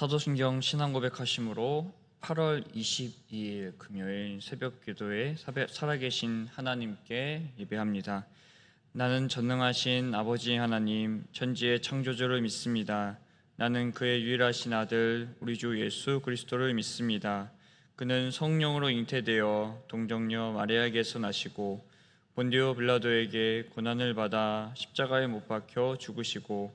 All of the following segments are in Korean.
사도신경 신앙 고백하심으로 8월 22일 금요일 새벽 기도에 살아계신 하나님께 예배합니다. 나는 전능하신 아버지 하나님 천지의 창조주를 믿습니다. 나는 그의 유일하신 아들 우리 주 예수 그리스도를 믿습니다. 그는 성령으로 잉태되어 동정녀 마리아에게서 나시고 본디오 빌라도에게 고난을 받아 십자가에 못 박혀 죽으시고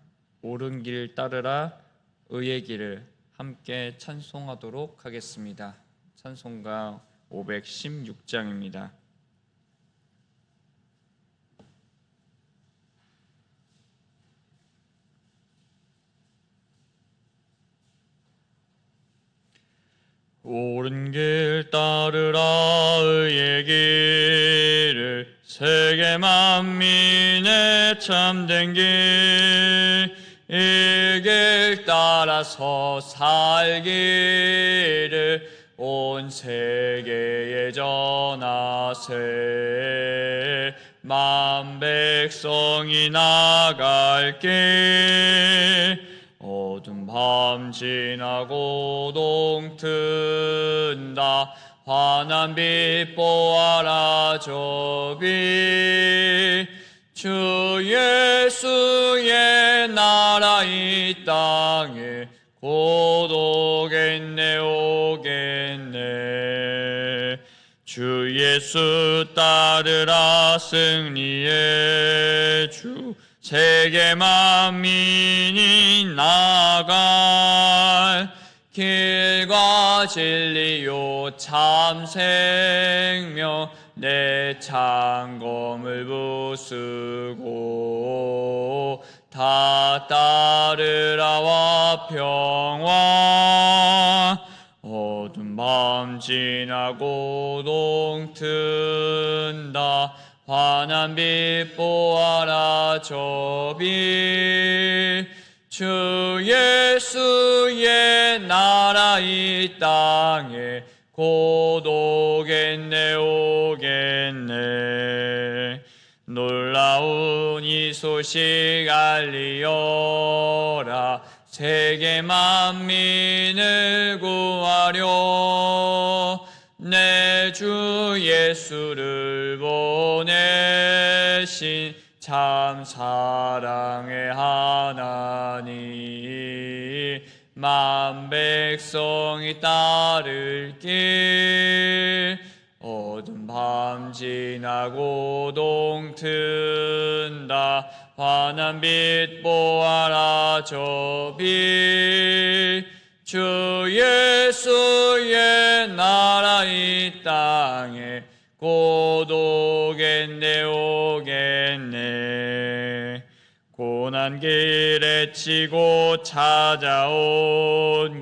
옳은 길 따르라 의의 길을 함께 찬송하도록 하겠습니다. 찬송가 516장입니다. 옳은 길 따르라 의의 길을 세계 만민의 참된 길 이 길 따라서 살기를 온 세계에 전하세. 만 백성이 나갈 길 어둠 밤 지나고 동튼다. 환한 빛 보아라 저비 주 예수의 나라 이 땅에 곧 오겠네 오겠네. 주 예수 따르라 승리의 주 세계 만민이 나갈 길과 진리요 참 생명 내 창검을 부수고 다 따르라와 평화. 어둠 밤 지나고 동튼다. 환한 빛 보아라 저비. 주 예수의 나라 이 땅에 곧 오겠네 오겠네. 놀라운 이 소식 알리어라. 세계 만민을 구하려. 내 주 예수를 보내신 참 사랑의 하나님 만 백성이 따를 길 어둠 밤 지나고 동튼다. 환한 빛 보아라 저빛. 주 예수의 나라 이 땅에 곧 오겠네 오 고난 길에 치고 찾아온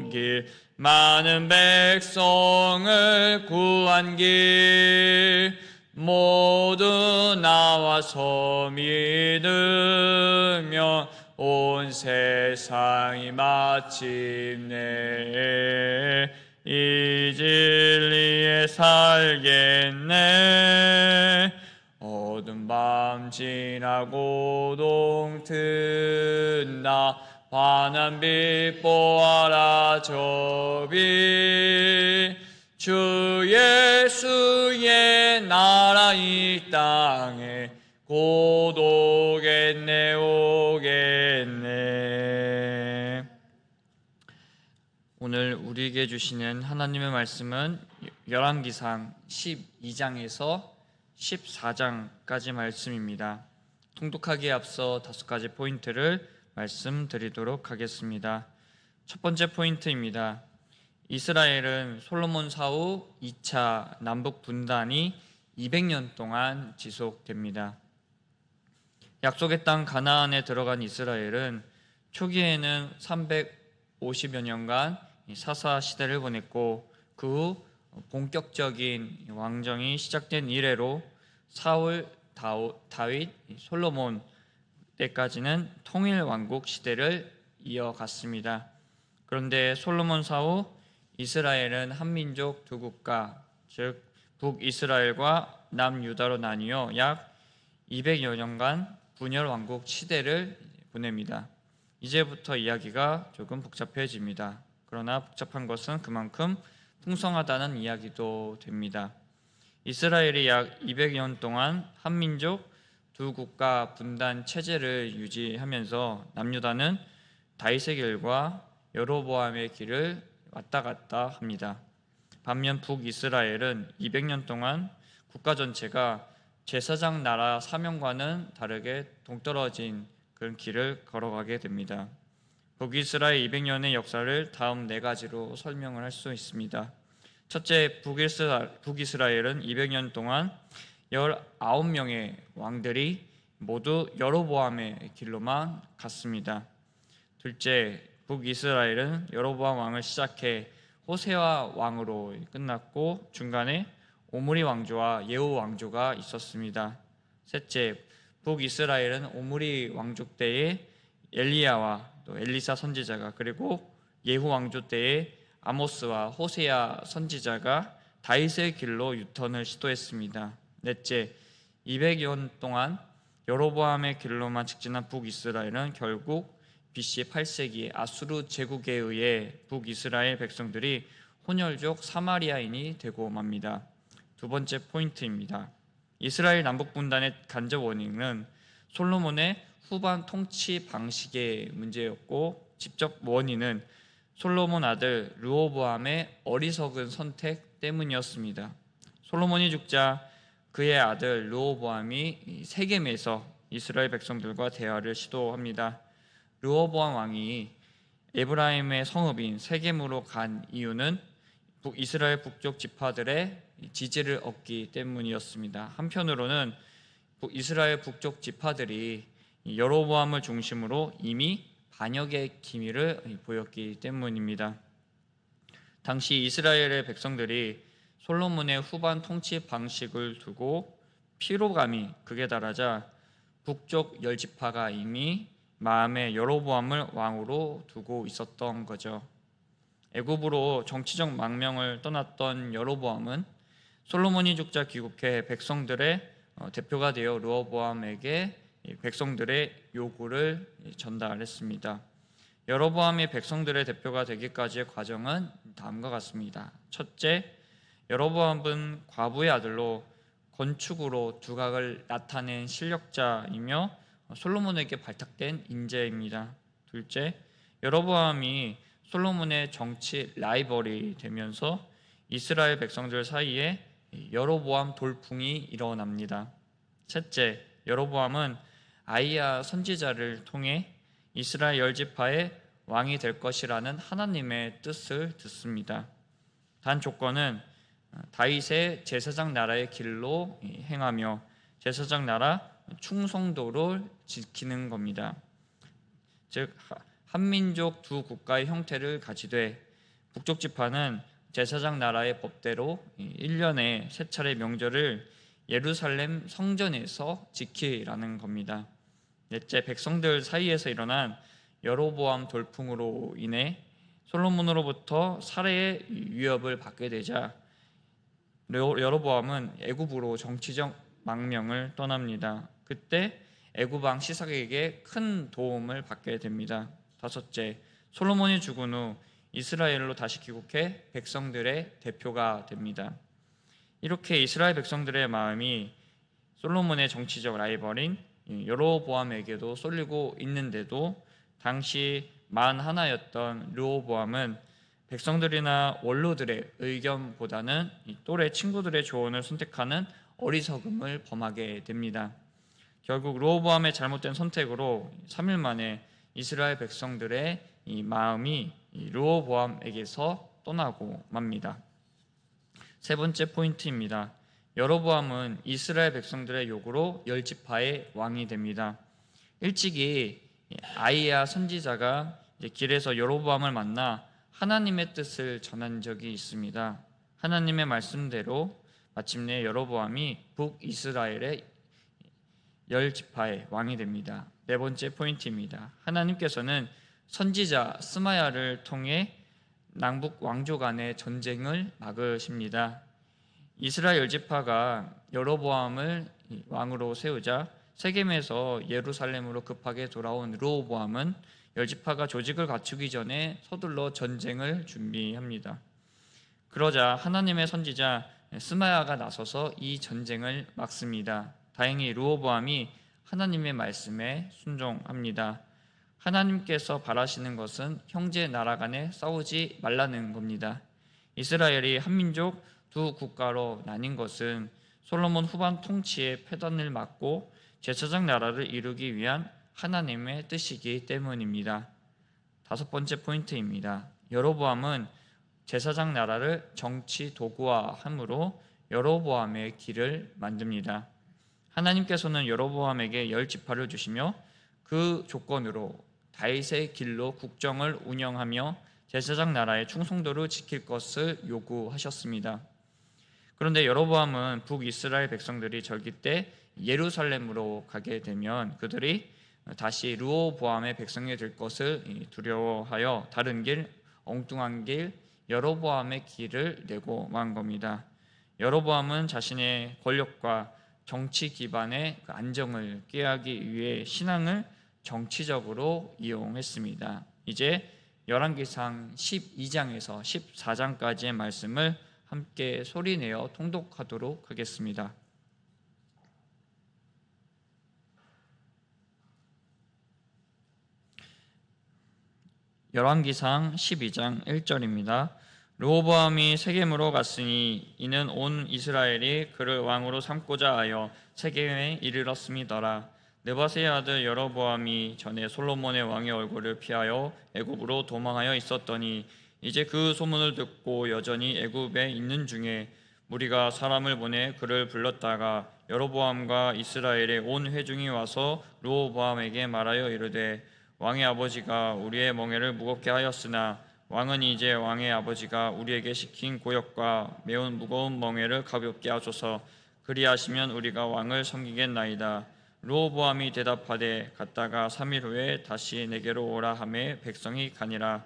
길 많은 백성을 구한 길 모두 나와서 믿으면 온 세상이 마침내 이 진리에 살겠네 밤 지나고 동튼다. 환한 빛 보아라 저비. 주 예수의 나라 이 땅에 곧 오겠네 오겠네. 오늘 우리에게 주시는 하나님의 말씀은 열왕기상 12장에서 14장까지 말씀입니다. 통독하기에 앞서 다섯 가지 포인트를 말씀드리도록 하겠습니다. 첫 번째 포인트입니다. 이스라엘은 솔로몬 사후 2차 남북 분단이 200년 동안 지속됩니다. 약속의 땅 가나안에 들어간 이스라엘은 초기에는 350여 년간 사사 시대를 보냈고 그 후 본격적인 왕정이 시작된 이래로 사울, 다윗, 솔로몬 때까지는 통일 왕국 시대를 이어갔습니다. 그런데 솔로몬 사후 이스라엘은 한민족 두 국가, 즉 북이스라엘과 남유다로 나뉘어 약 200여 년간 분열 왕국 시대를 보냅니다. 이제부터 이야기가 조금 복잡해집니다. 그러나 복잡한 것은 그만큼 풍성하다는 이야기도 됩니다. 이스라엘이 약 200년 동안 한민족 두 국가 분단 체제를 유지하면서 남유다는 다윗의 길과 여로보암의 길을 왔다 갔다 합니다. 반면 북이스라엘은 200년 동안 국가 전체가 제사장 나라 사명과는 다르게 동떨어진 그런 길을 걸어가게 됩니다. 북이스라엘 200년의 역사를 다음 네 가지로 설명을 할 수 있습니다. 첫째, 북이스라, 북이스라엘은 200년 동안 19명의 왕들이 모두 여로보암의 길로만 갔습니다. 둘째, 북이스라엘은 여로보암 왕을 시작해 호세와 왕으로 끝났고 중간에 오므리 왕조와 예후 왕조가 있었습니다. 셋째, 북이스라엘은 오므리 왕조 때에 엘리야와 또 엘리사 선지자가 그리고 예후 왕조 때에 아모스와 호세야 선지자가 다윗의 길로 유턴을 시도했습니다. 넷째, 200년 동안 여로보암의 길로만 직진한 북이스라엘은 결국 BC 8세기 아수르 제국에 의해 북이스라엘 백성들이 혼혈족 사마리아인이 되고 맙니다. 두 번째 포인트입니다. 이스라엘 남북 분단의 간접 원인은 솔로몬의 후반 통치 방식의 문제였고 직접 원인은 솔로몬 아들 르호보암의 어리석은 선택 때문이었습니다. 솔로몬이 죽자 그의 아들 르호보암이 세겜에서 이스라엘 백성들과 대화를 시도합니다. 르호보암 왕이 에브라임의 성읍인 세겜으로 간 이유는 북- 이스라엘 북쪽 지파들의 지지를 얻기 때문이었습니다. 한편으로는 북- 이스라엘 북쪽 지파들이 여로보암을 중심으로 이미 반역의 기미를 보였기 때문입니다. 당시 이스라엘의 백성들이 솔로몬의 후반 통치 방식을 두고 피로감이 극에 달하자 북쪽 열 지파가 이미 마음에 여로보암을 왕으로 두고 있었던 거죠. 애굽으로 정치적 망명을 떠났던 여로보암은 솔로몬이 죽자 귀국해 백성들의 어, 대표가 되어 르호보암에게 이 백성들의 요구를 전달했습니다. 여로보암이 백성들의 대표가 되기까지의 과정은 다음과 같습니다. 첫째, 여로보암은 과부의 아들로 건축으로 두각을 나타낸 실력자이며 솔로몬에게 발탁된 인재입니다. 둘째, 여로보암이 솔로몬의 정치 라이벌이 되면서 이스라엘 백성들 사이에 여로보암 돌풍이 일어납니다. 셋째, 여로보암은 아이야 선지자를 통해 이스라엘 열 지파의 왕이 될 것이라는 하나님의 뜻을 듣습니다. 단 조건은 다윗의 제사장 나라의 길로 행하며 제사장 나라 충성도를 지키는 겁니다. 즉 한민족 두 국가의 형태를 가지되 북쪽 지파는 제사장 나라의 법대로 1년에 세 차례 명절을 예루살렘 성전에서 지키라는 겁니다. 넷째 백성들 사이에서 일어난 여로보암 돌풍으로 인해 솔로몬으로부터 살해의 위협을 받게 되자 여로보암은 애굽으로 정치적 망명을 떠납니다. 그때 애굽 왕 시삭에게 큰 도움을 받게 됩니다. 다섯째, 솔로몬이 죽은 후 이스라엘로 다시 귀국해 백성들의 대표가 됩니다. 이렇게 이스라엘 백성들의 마음이 솔로몬의 정치적 라이벌인 여로보암에게도 쏠리고 있는데도 당시 만 하나였던 르호보암은 백성들이나 원로들의 의견보다는 또래 친구들의 조언을 선택하는 어리석음을 범하게 됩니다. 결국 르호보암의 잘못된 선택으로 3일 만에 이스라엘 백성들의 이 마음이 르호보암에게서 떠나고 맙니다. 세 번째 포인트입니다. 여로보암은 이스라엘 백성들의 요구로 열 지파의 왕이 됩니다. 일찍이 아이야 선지자가 길에서 여로보암을 만나 하나님의 뜻을 전한 적이 있습니다. 하나님의 말씀대로 마침내 여로보암이 북이스라엘의 열 지파의 왕이 됩니다. 네 번째 포인트입니다. 하나님께서는 선지자 스마야를 통해 남북 왕조 간의 전쟁을 막으십니다. 이스라엘 열 지파가 여로보암을 왕으로 세우자 세겜에서 예루살렘으로 급하게 돌아온 르호보암은 열 지파가 조직을 갖추기 전에 서둘러 전쟁을 준비합니다. 그러자 하나님의 선지자 스마야가 나서서 이 전쟁을 막습니다. 다행히 르호보암이 하나님의 말씀에 순종합니다. 하나님께서 바라시는 것은 형제 나라 간에 싸우지 말라는 겁니다. 이스라엘이 한 민족 두 국가로 나뉜 것은 솔로몬 후반 통치의 패단을 막고 제사장 나라를 이루기 위한 하나님의 뜻이기 때문입니다. 다섯 번째 포인트입니다. 여로보암은 제사장 나라를 정치 도구화함으로 여로보암의 길을 만듭니다. 하나님께서는 여로보암에게 열 지파를 주시며 그 조건으로 다윗의 길로 국정을 운영하며 제사장 나라의 충성도를 지킬 것을 요구하셨습니다. 그런데 여로보암은 북이스라엘 백성들이 절기 때 예루살렘으로 가게 되면 그들이 다시 르호보암의 백성이 될 것을 두려워하여 다른 길, 엉뚱한 길, 여로보암의 길을 내고 만 겁니다. 여로보암은 자신의 권력과 정치 기반의 그 안정을 꾀하기 위해 신앙을 정치적으로 이용했습니다. 이제 열왕기상 12장에서 14장까지의 말씀을 함께 소리내어 통독하도록 하겠습니다. 열왕기상 12장 1절입니다. 르호보암이 세겜으로 갔으니 이는 온 이스라엘이 그를 왕으로 삼고자 하여 세겜에 이르렀음이더라. 느바세의 아들 여로보암이 전에 솔로몬의 왕의 얼굴을 피하여 애굽으로 도망하여 있었더니 이제 그 소문을 듣고 여전히 애굽에 있는 중에 무리가 사람을 보내 그를 불렀다가 여로보암과 이스라엘의 온 회중이 와서 르호보암에게 말하여 이르되 왕의 아버지가 우리의 멍에를 무겁게 하였으나 왕은 이제 왕의 아버지가 우리에게 시킨 고역과 매운 무거운 멍에를 가볍게 하소서. 그리하시면 우리가 왕을 섬기겠나이다. 르호보암이 대답하되 갔다가 3일 후에 다시 내게로 오라 하매 백성이 가니라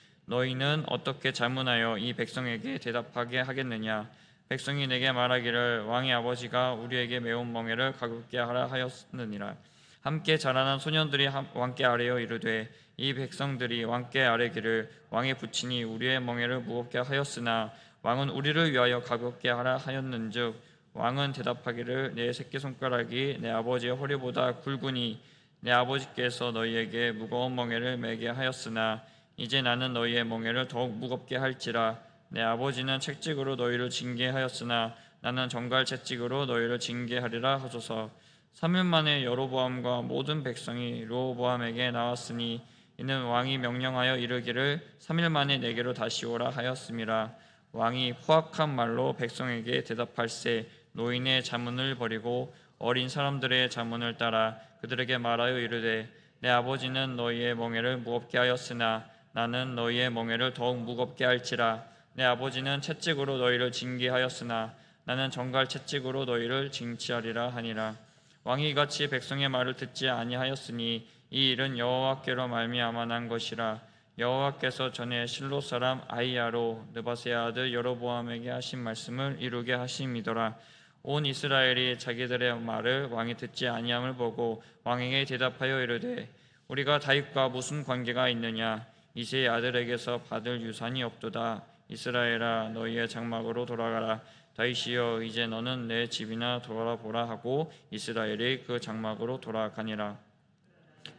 너희는 어떻게 자문하여 이 백성에게 대답하게 하겠느냐? 백성이 내게 말하기를 왕의 아버지가 우리에게 매운 멍에를 가볍게 하라 하였느니라. 함께 자라난 소년들이 왕께 아뢰어 이르되 이 백성들이 왕께 아뢰기를 왕의 부친이 우리의 멍에를 무겁게 하였으나 왕은 우리를 위하여 가볍게 하라 하였는즉 왕은 대답하기를 내 새끼 손가락이 내 아버지의 허리보다 굵으니 내 아버지께서 너희에게 무거운 멍에를 매게 하였으나 이제 나는 너희의 멍에를 더욱 무겁게 할지라. 내 아버지는 책직으로 너희를 징계하였으나 나는 정갈 채찍으로 너희를 징계하리라 하소서. 3일 만에 여로보암과 모든 백성이 로보암에게 나왔으니 이는 왕이 명령하여 이르기를 3일 만에 내게로 다시 오라 하였음이라. 왕이 포악한 말로 백성에게 대답할세. 노인의 자문을 버리고 어린 사람들의 자문을 따라 그들에게 말하여 이르되 내 아버지는 너희의 멍에를 무겁게 하였으나 나는 너희의 멍에를 더욱 무겁게 할지라. 내 아버지는 채찍으로 너희를 징계하였으나 나는 정갈 채찍으로 너희를 징치하리라 하니라. 왕이 같이 백성의 말을 듣지 아니하였으니 이 일은 여호와께로 말미암아 난 것이라. 여호와께서 전에 실로 사람 아이야로 느바세 아들 여로보암에게 하신 말씀을 이루게 하심이더라. 온 이스라엘이 자기들의 말을 왕이 듣지 아니함을 보고 왕에게 대답하여 이르되 우리가 다윗과 무슨 관계가 있느냐 이세의 아들에게서 받을 유산이 없도다. 이스라엘아 너희의 장막으로 돌아가라. 다윗이여 이제 너는 내 집이나 돌아보라 하고 이스라엘이 그 장막으로 돌아가니라.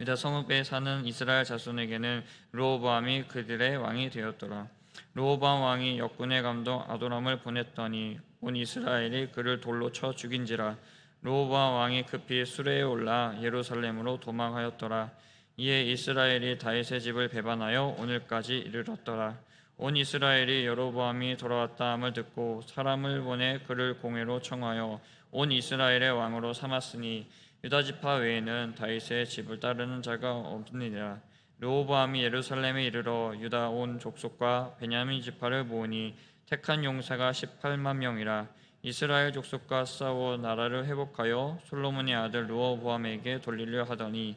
유다 성읍에 사는 이스라엘 자손에게는 르호보암이 그들의 왕이 되었더라. 르호보암 왕이 역군의 감독 아도람을 보냈더니 온 이스라엘이 그를 돌로 쳐 죽인지라. 르호보암 왕이 급히 수레에 올라 예루살렘으로 도망하였더라 이에 이스라엘이 다윗의 집을 배반하여 오늘까지 이르렀더라. 온 이스라엘이 여로보암이 돌아왔다함을 듣고 사람을 보내 그를 공회로 청하여 온 이스라엘의 왕으로 삼았으니 유다 지파 외에는 다윗의 집을 따르는 자가 없느니라. 르호보암이 예루살렘에 이르러 유다 온 족속과 베냐민 지파를 모으니 택한 용사가 18만 명이라. 이스라엘 족속과 싸워 나라를 회복하여 솔로몬의 아들 르호보암에게 돌리려 하더니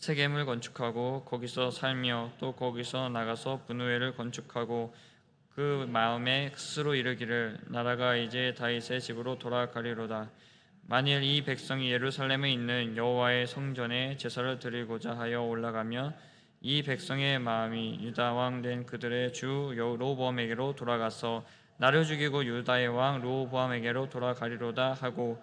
세겜을 건축하고 거기서 살며 또 거기서 나가서 분우회를 건축하고 그 마음에 스스로 이르기를 나라가 이제 다윗의 집으로 돌아가리로다. 만일 이 백성이 예루살렘에 있는 여호와의 성전에 제사를 드리고자 하여 올라가면 이 백성의 마음이 유다 왕 된 그들의 주 여로보암에게로 돌아가서 나를 죽이고 유다의 왕 로보암에게로 돌아가리로다 하고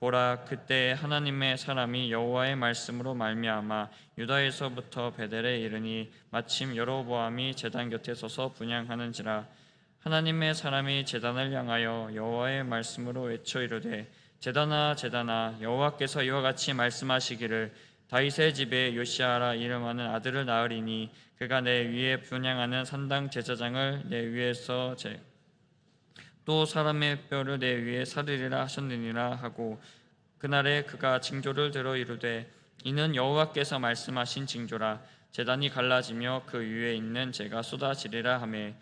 보라 그때 하나님의 사람이 여호와의 말씀으로 말미암아 유다에서부터 베델에 이르니 마침 여로보암이 제단 곁에 서서 분양하는지라. 하나님의 사람이 제단을 향하여 여호와의 말씀으로 외쳐 이르되 제단아 제단아 여호와께서 이와 같이 말씀하시기를 다윗의 집에 요시아라 이름하는 아들을 낳으리니 그가 내 위에 분양하는 산당 제사장을 내 위에서 제, 또 사람의 뼈를 내 위에 사르리라 하셨느니라 하고 그날에 그가 징조를 들어 이르되 이는 여호와께서 말씀하신 징조라. 제단이 갈라지며 그 위에 있는 재가 쏟아지리라 하매.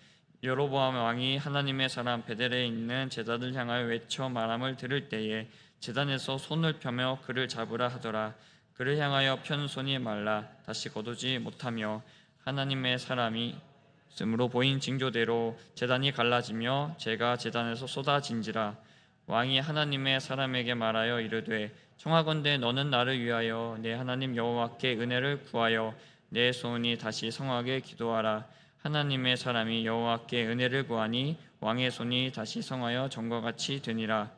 여로보암 왕이 하나님의 사람 베델에 있는 제단을 향하여 외쳐 말함을 들을 때에 제단에서 손을 펴며 그를 잡으라 하더라. 그를 향하여 편 손이 말라. 다시 거두지 못하며 하나님의 사람이 있음으로 보인 징조대로 제단이 갈라지며 제가 제단에서 쏟아진지라 왕이 하나님의 사람에게 말하여 이르되 청하건대 너는 나를 위하여 내 하나님 여호와께 은혜를 구하여 내 소원이 다시 성하게 기도하라. 하나님의 사람이 여호와께 은혜를 구하니 왕의 손이 다시 성하여 전과 같이 되니라.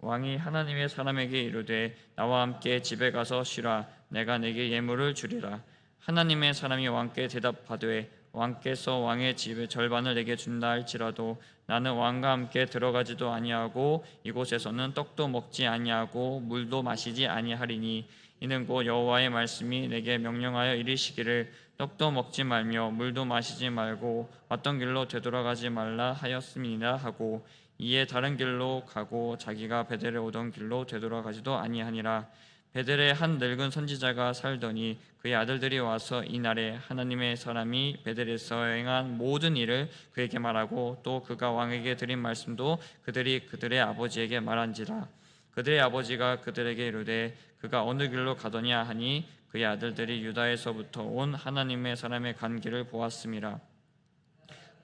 왕이 하나님의 사람에게 이르되 나와 함께 집에 가서 쉬라. 내가 내게 예물을 주리라. 하나님의 사람이 왕께 대답하되 왕께서 왕의 집의 절반을 내게 준다 할지라도 나는 왕과 함께 들어가지도 아니하고 이곳에서는 떡도 먹지 아니하고 물도 마시지 아니하리니 이는 곧 여호와의 말씀이 내게 명령하여 이르시기를 떡도 먹지 말며 물도 마시지 말고 왔던 길로 되돌아가지 말라 하였음이니라 하고 이에 다른 길로 가고 자기가 베델에 오던 길로 되돌아가지도 아니하니라 베델에 한 늙은 선지자가 살더니 그의 아들들이 와서 이날에 하나님의 사람이 베델에서 행한 모든 일을 그에게 말하고 또 그가 왕에게 드린 말씀도 그들이 그들의 아버지에게 말한지라. 그들의 아버지가 그들에게 이르되 그가 어느 길로 가더냐 하니 그의 아들들이 유다에서부터 온 하나님의 사람의 간 길을 보았음이라.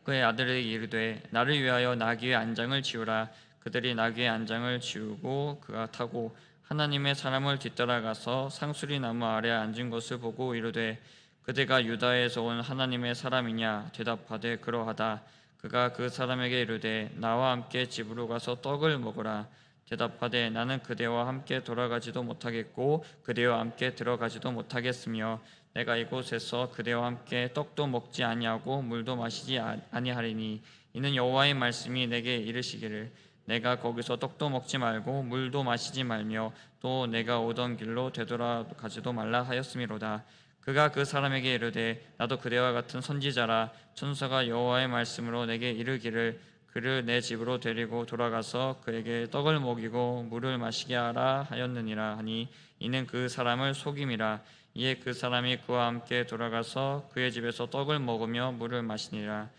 그의 아들에게 이르되 나를 위하여 나귀의 안장을 지우라. 그들이 나귀의 안장을 지우고 그가 타고 하나님의 사람을 뒤따라가서 상수리 나무 아래 앉은 것을 보고 이르되 그대가 유다에서 온 하나님의 사람이냐? 대답하되 그러하다. 그가 그 사람에게 이르되 나와 함께 집으로 가서 떡을 먹으라. 대답하되 나는 그대와 함께 돌아가지도 못하겠고 그대와 함께 들어가지도 못하겠으며 내가 이곳에서 그대와 함께 떡도 먹지 아니하고 물도 마시지 아- 아니하리니 이는 여호와의 말씀이 내게 이르시기를 내가 거기서 떡도 먹지 말고 물도 마시지 말며 또 내가 오던 길로 되돌아가지도 말라 하였음이로다. 그가 그 사람에게 이르되 나도 그대와 같은 선지자라. 천사가 여호와의 말씀으로 내게 이르기를 그를 내 집으로 데리고 돌아가서 그에게 떡을 먹이고 물을 마시게 하라 하였느니라 하니 이는 그 사람을 속임이라. 이에 그 사람이 그와 함께 돌아가서 그의 집에서 떡을 먹으며 물을 마시니라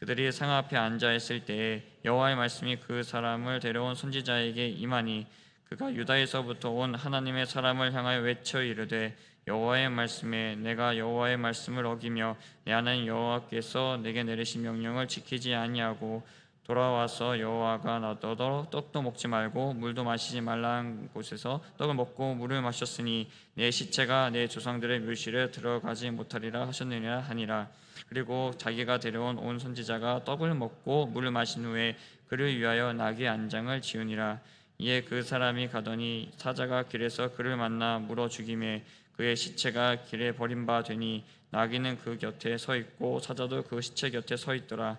그들이 상 앞에 앉아 있을 때에 여호와의 말씀이 그 사람을 데려온 선지자에게 임하니 그가 유다에서부터 온 하나님의 사람을 향하여 외쳐 이르되 여호와의 말씀에 내가 여호와의 말씀을 어기며 내 하나님 여호와께서 내게 내리신 명령을 지키지 아니하고 돌아와서 여호와가 나더러 떡도 먹지 말고 물도 마시지 말라는 곳에서 떡을 먹고 물을 마셨으니 내 시체가 내 조상들의 묘실에 들어가지 못하리라 하셨느니라 하니라. 그리고 자기가 데려온 온 선지자가 떡을 먹고 물을 마신 후에 그를 위하여 나귀 안장을 지으니라. 이에 그 사람이 가더니 사자가 길에서 그를 만나 물어 죽임에 그의 시체가 길에 버린 바 되니 나귀는 그 곁에 서 있고 사자도 그 시체 곁에 서 있더라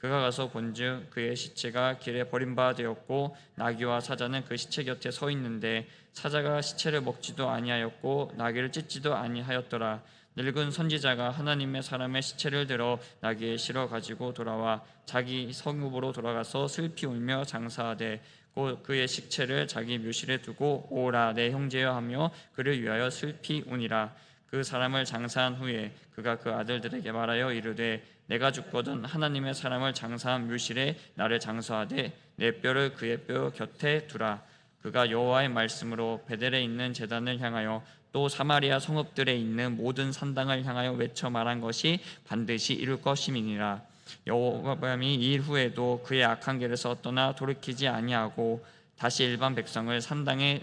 그가 가서 본즉 그의 시체가 길에 버림바 되었고 나귀와 사자는 그 시체 곁에 서 있는데 사자가 시체를 먹지도 아니하였고 나귀를 찢지도 아니하였더라. 늙은 선지자가 하나님의 사람의 시체를 들어 나귀에 실어 가지고 돌아와 자기 성읍으로 돌아가서 슬피 울며 장사하되 곧 그의 식체를 자기 묘실에 두고 오라 내 형제여 하며 그를 위하여 슬피 우니라 그 사람을 장사한 후에 그가 그 아들들에게 말하여 이르되 내가 죽거든 하나님의 사람을 장사한 묘실에 나를 장사하되 내 뼈를 그의 뼈 곁에 두라. 그가 여호와의 말씀으로 베델에 있는 제단을 향하여 또 사마리아 성읍들에 있는 모든 산당을 향하여 외쳐 말한 것이 반드시 이룰 것임이니라. 여호와함이 이 일 후에도 그의 악한 길에서 떠나 돌이키지 아니하고 다시 일반 백성을 산당에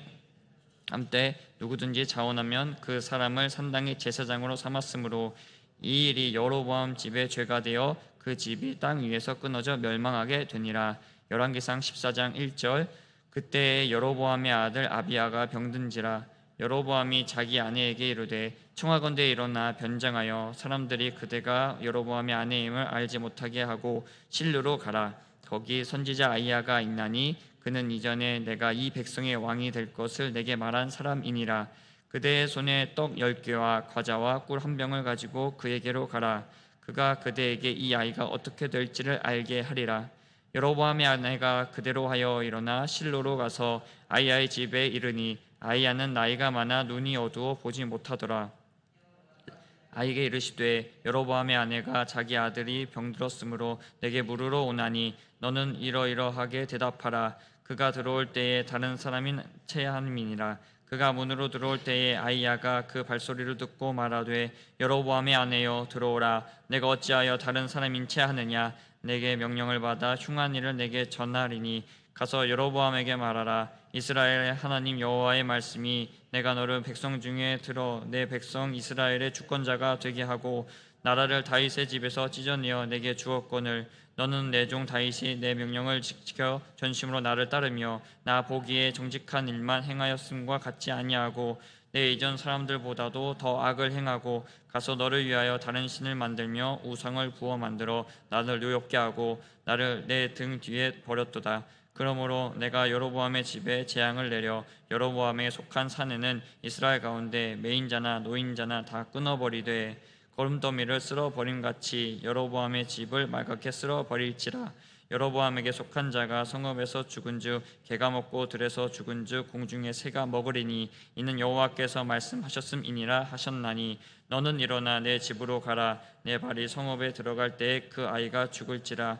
함때 누구든지 자원하면 그 사람을 산당의 제사장으로 삼았으므로 이 일이 여로보암 집의 죄가 되어 그 집이 땅 위에서 끊어져 멸망하게 되니라. 열왕기상 14장 1절 그때에 여로보암의 아들 아비아가 병든지라. 여로보암이 자기 아내에게 이르되 청하건대 일어나 변장하여 사람들이 그대가 여로보암의 아내임을 알지 못하게 하고 실로로 가라 거기 선지자 아이야가 있나니 그는 이전에 내가 이 백성의 왕이 될 것을 내게 말한 사람이니라. 그대의 손에 떡 열 개와 과자와 꿀 한 병을 가지고 그에게로 가라. 그가 그대에게 이 아이가 어떻게 될지를 알게 하리라. 여로보암의 아내가 그대로 하여 일어나 실로로 가서 아이야의 집에 이르니 아이야는 나이가 많아 눈이 어두워 보지 못하더라 아이에게 이르시되 여로보암의 아내가 자기 아들이 병들었으므로 내게 물으러 오나니 너는 이러이러하게 대답하라. 그가 들어올 때에 다른 사람인 체함이니라. 그가 문으로 들어올 때에 아이야가 그 발소리를 듣고 말하되 여로보암의 아내여 들어오라. 내가 어찌하여 다른 사람인 체하느냐? 내게 명령을 받아 흉한 일을 내게 전하리니 가서 여로보암에게 말하라 이스라엘의 하나님 여호와의 말씀이 내가 너를 백성 중에 들어 내 백성 이스라엘의 주권자가 되게 하고 나라를 다윗의 집에서 찢어내어 내게 주었거늘 너는 내 종 다윗이 내 명령을 지켜 전심으로 나를 따르며 나 보기에 정직한 일만 행하였음과 같지 아니하고 내 이전 사람들보다도 더 악을 행하고 가서 너를 위하여 다른 신을 만들며 우상을 부어 만들어 나를 노엽게 하고 나를 내 등 뒤에 버렸도다 그러므로 내가 여로보암의 집에 재앙을 내려 여로보암에 속한 산에는 이스라엘 가운데 매인자나 노인자나 다 끊어버리되 거름더미를 쓸어 버림 같이 여로보암의 집을 말갛게 쓸어 버릴지라. 여로보암에게 속한 자가 성읍에서 죽은즉 개가 먹고 들에서 죽은즉 공중에 새가 먹으리니 이는 여호와께서 말씀하셨음이니라 하셨나니 너는 일어나 내 집으로 가라. 내 발이 성읍에 들어갈 때에 그 아이가 죽을지라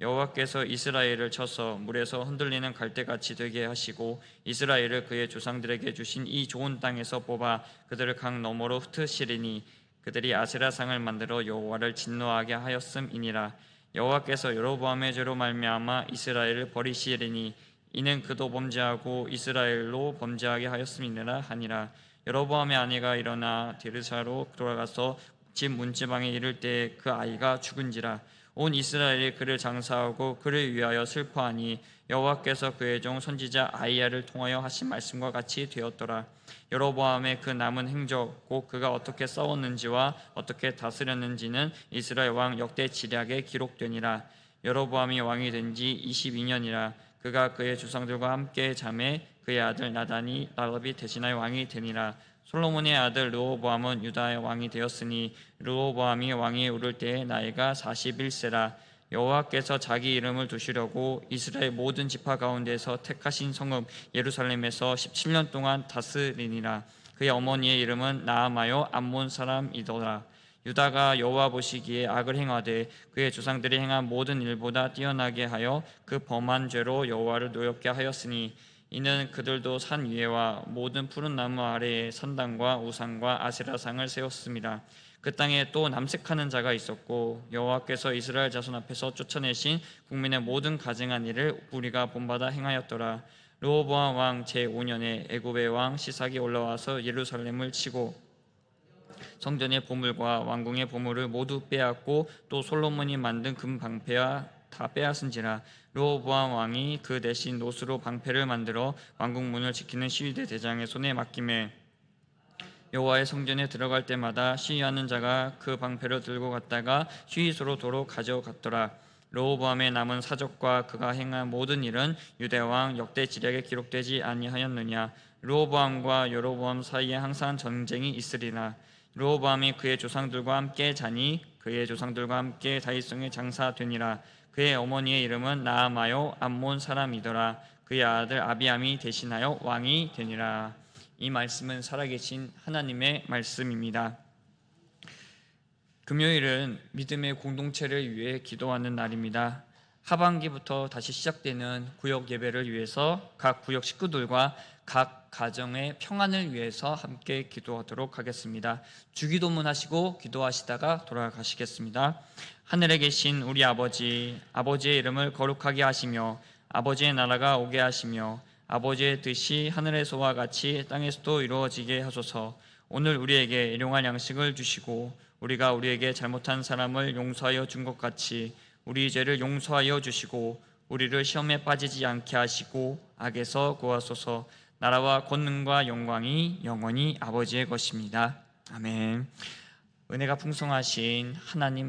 여호와께서 이스라엘을 쳐서 물에서 흔들리는 갈대같이 되게 하시고 이스라엘을 그의 조상들에게 주신 이 좋은 땅에서 뽑아 그들을 강 너머로 흩으시리니 그들이 아세라상을 만들어 여호와를 진노하게 하였음이니라. 여호와께서 여로보암의 죄로 말미암아 이스라엘을 버리시리니 이는 그도 범죄하고 이스라엘로 범죄하게 하였음이니라 하니라. 여로보암의 아내가 일어나 디르사로 돌아가서 집 문지방에 이를 때 그 아이가 죽은지라 온 이스라엘이 그를 장사하고 그를 위하여 슬퍼하니 여호와께서 그의 종 선지자 아이야를 통하여 하신 말씀과 같이 되었더라. 여로보암의 그 남은 행적 곧 그가 어떻게 싸웠는지와 어떻게 다스렸는지는 이스라엘 왕 역대 지략에 기록되니라. 여로보암이 왕이 된 지 22년이라 그가 그의 주상들과 함께 잠에 그의 아들 나단이 나답이 대신하여 왕이 되니라 솔로몬의 아들 르호보암은 유다의 왕이 되었으니 르호보암이 왕위에 오를 때의 나이가 41세라. 여호와께서 자기 이름을 두시려고 이스라엘 모든 지파 가운데서 택하신 성읍 예루살렘에서 17년 동안 다스리니라. 그의 어머니의 이름은 나아마요 암몬 사람이더라. 유다가 여호와 보시기에 악을 행하되 그의 조상들이 행한 모든 일보다 뛰어나게 하여 그 범한 죄로 여호와를 노엽게 하였으니 이는 그들도 산 위에와 모든 푸른 나무 아래에 산당과 우상과 아세라상을 세웠습니다. 그 땅에 또 남색하는 자가 있었고 여호와께서 이스라엘 자손 앞에서 쫓아내신 국민의 모든 가증한 일을 우리가 본받아 행하였더라. 르호보암 왕 제5년에 애굽의 왕 시삭이 올라와서 예루살렘을 치고 성전의 보물과 왕궁의 보물을 모두 빼앗고 또 솔로몬이 만든 금 방패와 다 빼앗은지라 르호보암 왕이 그 대신 노스로 방패를 만들어 왕궁 문을 지키는 시위대 대장의 손에 맡김에 여호와의 성전에 들어갈 때마다 시위하는 자가 그 방패를 들고 갔다가 시위소로 도로 가져갔더라. 르호보암의 남은 사적과 그가 행한 모든 일은 유대 왕 역대 지략에 기록되지 아니하였느냐. 르호보암과 여로보암 사이에 항상 전쟁이 있으리라. 르호보암이 그의 조상들과 함께 자니 그의 조상들과 함께 다윗성에 장사되니라. 그의 어머니의 이름은 나아마요 암몬 사람이더라. 그의 아들 아비암이 대신하여 왕이 되니라. 이 말씀은 살아계신 하나님의 말씀입니다. 금요일은 믿음의 공동체를 위해 기도하는 날입니다. 하반기부터 다시 시작되는 구역 예배를 위해서 각 구역 식구들과 각 가정의 평안을 위해서 함께 기도하도록 하겠습니다. 주기도문 하시고 기도하시다가 돌아가시겠습니다. 하늘에 계신 우리 아버지, 아버지의 이름을 거룩하게 하시며 아버지의 나라가 오게 하시며 아버지의 뜻이 하늘에서와 같이 땅에서도 이루어지게 하소서. 오늘 우리에게 일용할 양식을 주시고 우리가 우리에게 잘못한 사람을 용서하여 준 것 같이 우리 죄를 용서하여 주시고 우리를 시험에 빠지지 않게 하시고 악에서 구하소서. 나라와 권능과 영광이 영원히 아버지의 것입니다. 아멘. 은혜가 풍성하신 하나님